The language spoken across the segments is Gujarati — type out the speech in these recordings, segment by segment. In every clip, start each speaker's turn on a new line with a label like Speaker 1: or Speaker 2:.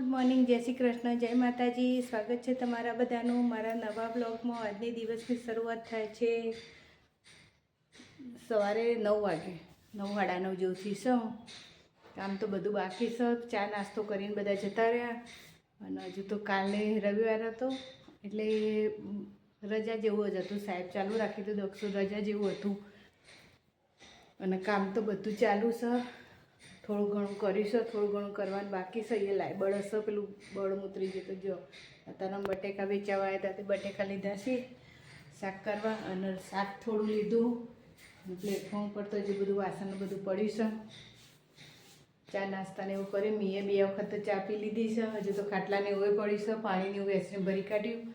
Speaker 1: ગુડ મોર્નિંગ, જય શ્રી કૃષ્ણ, જય માતાજી. સ્વાગત છે તમારા બધાનું મારા નવા બ્લોગમાં આજની દિવસની શરૂઆત થાય છે સવારે નવ વાગે. નવ સાડા નવ જેવું શું કામ તો બધું બાકી છે ચા નાસ્તો કરીને બધા જતા રહ્યા. અને હજુ તો કાલે રવિવાર હતો. એટલે રજા જેવું જ હતું. સાહેબ ચાલુ રાખી દીધું. દક્ષો રજા જેવું હતું. અને કામ તો બધું ચાલુ છે થોડું ઘણું કરીશું, થોડું ઘણું કરવાનું બાકી છે. એ લાય, બળ હશે પેલું, બળ ઉતરી જતું જો અત્યારે બટેકા વેચાવા આવ્યા હતા, તે બટેકા લીધા છે. શાક કરવા અને શાક થોડું લીધું. પ્લેટફોર્મ પર તો જે બધું વાસણ બધું પડ્યું છે. ચા નાસ્તાને એવું કરી મેં બે વખત તો ચા પી લીધી છે. હજુ તો ખાટલાને એવું પડ્યું છે. પાણીને એવું એસને ભરી કાઢ્યું.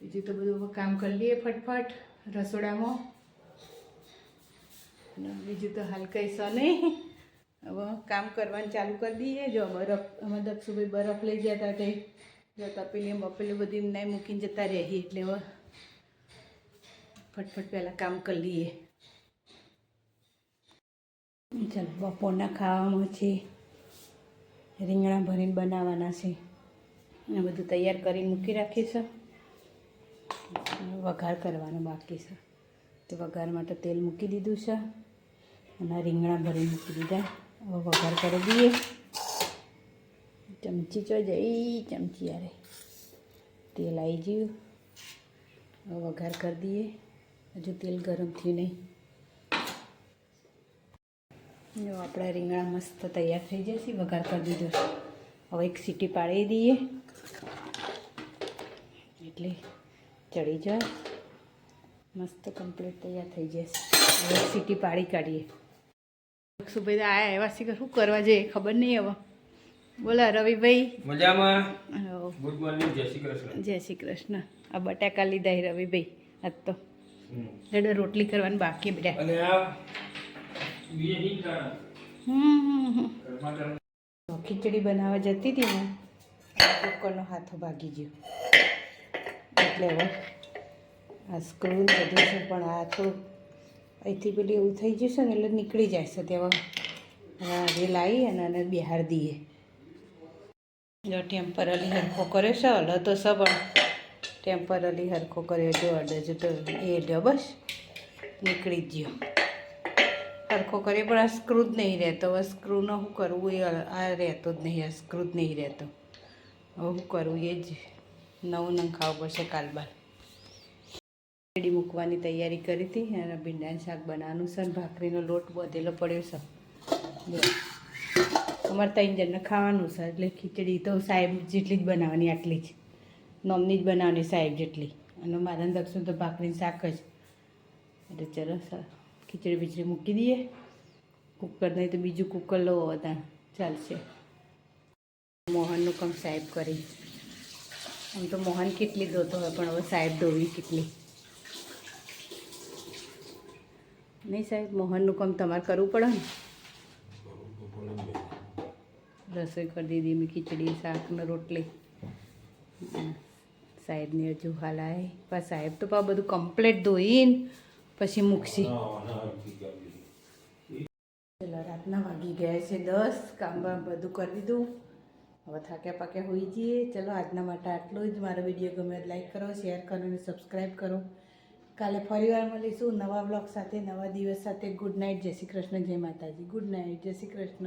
Speaker 1: બીજું તો બધું કામ કરી લઈએ ફટફટ રસોડામાં. અને બીજું તો હાલ કંઈ નહીં. હવે કામ કરવાનું ચાલુ કરી દઈએ. જો બરફ અમે દક્ષુભાઈ બરફ લઈ હતા તે. જો તપેલી બપેલી બધી એમને મૂકીને જતા રહીએ એટલે હવે ફટફટ પહેલાં કામ કરી લઈએ. ચાલો, બપોરના ખાવામાં છે. રીંગણા ભરીને બનાવવાના છે. અને બધું તૈયાર કરીને મૂકી રાખીશું વઘાર કરવાનો બાકી છે. તો વઘાર માટે તેલ મૂકી દીધું છે. અને રીંગણા ભરી મૂકી દીધા. વઘાર કરી દઈએ. ચમચી ચો જઈ ચમચી અરે તેલ આવી ગયું. વઘાર કરી દઈએ. હજુ તેલ ગરમ થયું નહીં. જો આપણા રીંગણા મસ્ત તૈયાર થઈ જશે વઘાર કરી દીધો હવે એક સીટી પાડી દઈએ. એટલે ચડી જાય. મસ્ત કમ્પ્લીટ તૈયાર થઈ જશે. હવે સીટી પાડી કાઢીએ. સુભાઈ આયા એવા શીખર શું કરવા જઈએ? ખબર નહીં હવે. બોલા રવિભાઈ.
Speaker 2: મજામાં? ગુડ મોર્નિંગ જય શ્રી કૃષ્ણ.
Speaker 1: જય શ્રી કૃષ્ણ. આ બટાકા લીધા રવિભાઈ આજ તો. એટલે રોટલી કરવાની બાકી બેટા
Speaker 2: અને આ
Speaker 1: તો ખીચડી બનાવવા જતી હતી ને કુકરનો હાથો ભાગી ગયો. એટલે હવે આ સ્ક્રૂ બધું છે પણ આ થોડું અહીંથી પેલી એવું થઈ જશે ને એટલે નીકળી છે તેવા હવે. લાવી અને એને બિહાર દઈએ જો ટેમ્પરરી હરખો કર્યો છે હલો તો સ પણ ટેમ્પરરી હરખો કર્યો જો અડે જો તો એ લ્યો બસ. નીકળી જ ગયો. સરખો કરે પણ આ સ્ક્રૂ જ નહીં રહેતો. હવે સ્ક્રૂનો શું કરવું એ આ રહેતો જ નહીં, આ સ્ક્રૂ જ નહીં રહેતો. હવે શું કરવું એ જ. નવું નંખાવું પડશે કાલબાલ રેડી મૂકવાની તૈયારી કરી હતી અને ભીંડાનું શાક બનાવવાનું છે અને ભાખરીનો લોટ વધેલો પડ્યો છે. અમારે ત્રણ જણને ખાવાનું છે એટલે ખીચડી તો સાહેબ જેટલી જ બનાવવાની, આટલી જ. નોમની જ બનાવવાની સાહેબ જેટલી. અને મારા દક્ષિણ તો ભાખરીનું શાક જ. એટલે ચલો સર, ખીચડી બીચડી મૂકી દઈએ. કુકર નહીં તો બીજું કુકર લો હતા ચાલશે. મોહનનું કામ સાહેબ કરી. આમ તો મોહન કેટલી ધોતો હોય, પણ હવે સાહેબ ધોવી કેટલી. નહીં સાહેબ, મોહનનું કામ તમારે કરવું પડે ને. રસોઈ કરી દીધી મેં ખીચડી, શાક ને રોટલી. સાહેબને હજુ હાલ આય પણ સાહેબ તો પા બધું કમ્પ્લેટ ધોઈને પછી મૂકશી. ચલો રાતના વાગી ગયા છે દસ, કામ બધું કરી દીધું. હવે થાક્યા પાક્યા હોઈ જઈએ. ચલો, આજના માટે આટલું જ. મારો વીડિયો ગમે લાઈક કરો શેર કરો અને સબસ્ક્રાઈબ કરો. કાલે ફરીવાર મળીશું નવા બ્લોગ સાથે, નવા દિવસ સાથે. ગુડ નાઇટ જય શ્રી કૃષ્ણ, જય માતાજી. ગુડ નાઇટ જય શ્રી કૃષ્ણ.